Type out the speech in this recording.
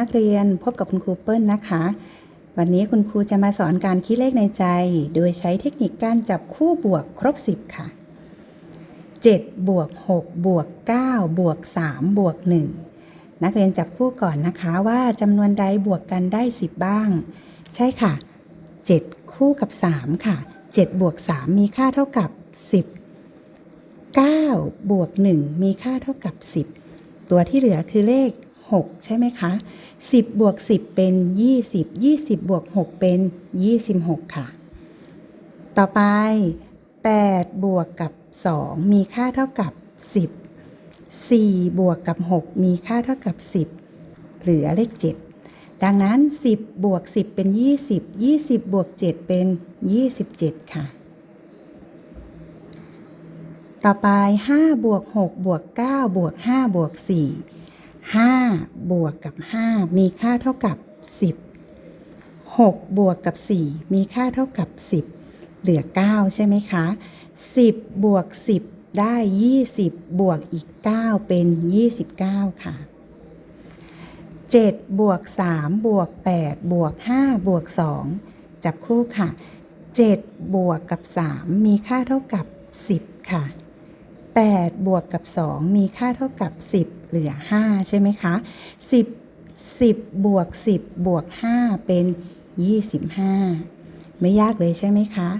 นักเรียนพบกับคุณครูเปิ้ลนะคะ วันนี้คุณครูจะมาสอนการคิดเลขในใจ โดยใช้เทคนิคการจับคู่บวกครบ 10 ค่ะ 7 บวก 6 บวก 9 บวก 3 บวก 1 นักเรียนจับคู่ก่อนนะคะว่าจำนวนใดบวกกันได้ 10 บ้าง ใช่ค่ะ 7 คู่กับ 3 ค่ะ 7 บวก 3 มีค่าเท่ากับ 10 9 บวก 1 มีค่าเท่ากับ 10 ตัวที่เหลือคือเลข 6 ใช่ไหมคะ 10 บวก 10 เป็น 20 20 บวก 6 เป็น 26 ค่ะ ต่อไป 8 บวกกับ 2 มีค่าเท่ากับ 10 4 บวกกับ 6 มีค่าเท่ากับ 10 เหลือเลข 7 ดังนั้น 10 บวก 10 เป็น 20 20 บวก 7 เป็น 27 ค่ะต่อไป 5 บวก 6 บวก 9 บวก 5 บวก 4 5 บวกกับ 5 มีค่าเท่ากับ 10 6 บวกกับ 4 มีค่าเท่ากับ 10 เหลือ 9 ใช่ไหมคะ 10 บวก 10 ได้ 20 บวกอีก 9 เป็น 29 ค่ะ 7 บวก 3 บวก 8 บวก 5 บวก 2 จับคู่ค่ะ 7 บวกกับ 3 มีค่าเท่ากับ 10 ค่ะ 8 บวกกับ 2 มีค่าเท่ากับ 10 เหลือ 5 ใช่ไหมคะ 10 10 บวก 10 บวก 5 เป็น 25 ไม่ยากเลยใช่ไหมคะ